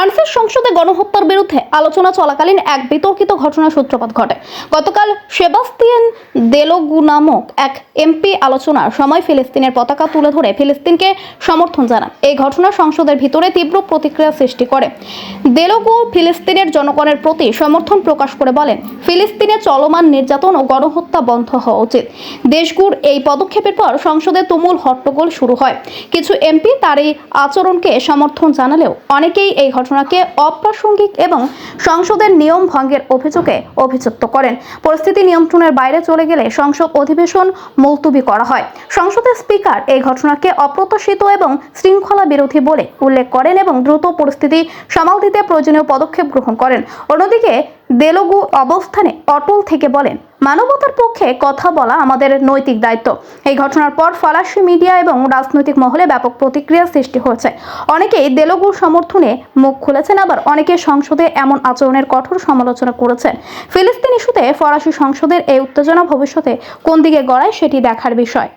ফ্রান্সের সংসদে গণহত্যার বিরুদ্ধে আলোচনা চলাকালীন এক বিতর্কিত ঘটনার সূত্রপাত ঘটে। গতকাল সেবাস্তিয়ান দেলোগু নামক এক এমপি আলোচনার সময় ফিলিস্তিনের পতাকা তুলে ধরে ফিলিস্তিনকে সমর্থন জানান। এই ঘটনা সংসদের ভিতরে তীব্র প্রতিক্রিয়া সৃষ্টি করে। দেলোগু ফিলিস্তিনের জনগণের প্রতি সমর্থন প্রকাশ করে বলেন, ফিলিস্তিনে চলমান নির্যাতন ও গণহত্যা বন্ধ হওয়া উচিত। দেশগুর এই পদক্ষেপের পর সংসদে তুমুল হট্টগোল শুরু হয়। কিছু এমপি তার এই আচরণকে সমর্থন জানালেও অনেকেই এই ঘটনাকে অপ্রাসঙ্গিক এবং সংসদের নিয়ম ভঙ্গের অভিযোগে অভিযুক্ত করেন। পরিস্থিতি নিয়ন্ত্রণের বাইরে চলে গেলে সংসদ অধিবেশন মুলতুবি করা হয়। সংসদের স্পিকার এই ঘটনাকে অপ্রত্যাশিত এবং শৃঙ্খলা বিরোধী বলে উল্লেখ করেন এবং দ্রুত পরিস্থিতি সামাল দিতে প্রয়োজনীয় পদক্ষেপ গ্রহণ করেন। অন্যদিকে দেলগু অবস্থানে অটল থেকে বলেন, মানবতার পক্ষে কথা বলা আমাদের নৈতিক দায়িত্ব। এই ঘটনার পর ফরাসি মিডিয়া এবং রাজনৈতিক মহলে ব্যাপক প্রতিক্রিয়া সৃষ্টি হয়েছে। অনেকেই দেলগুর সমর্থনে মুখ খুলেছেন, আবার অনেকে সংসদে এমন আচরণের কঠোর সমালোচনা করেছেন। ফিলিস্তিন ইস্যুতে ফরাসি সংসদের এই উত্তেজনা ভবিষ্যতে কোন দিকে গড়ায় সেটি দেখার বিষয়।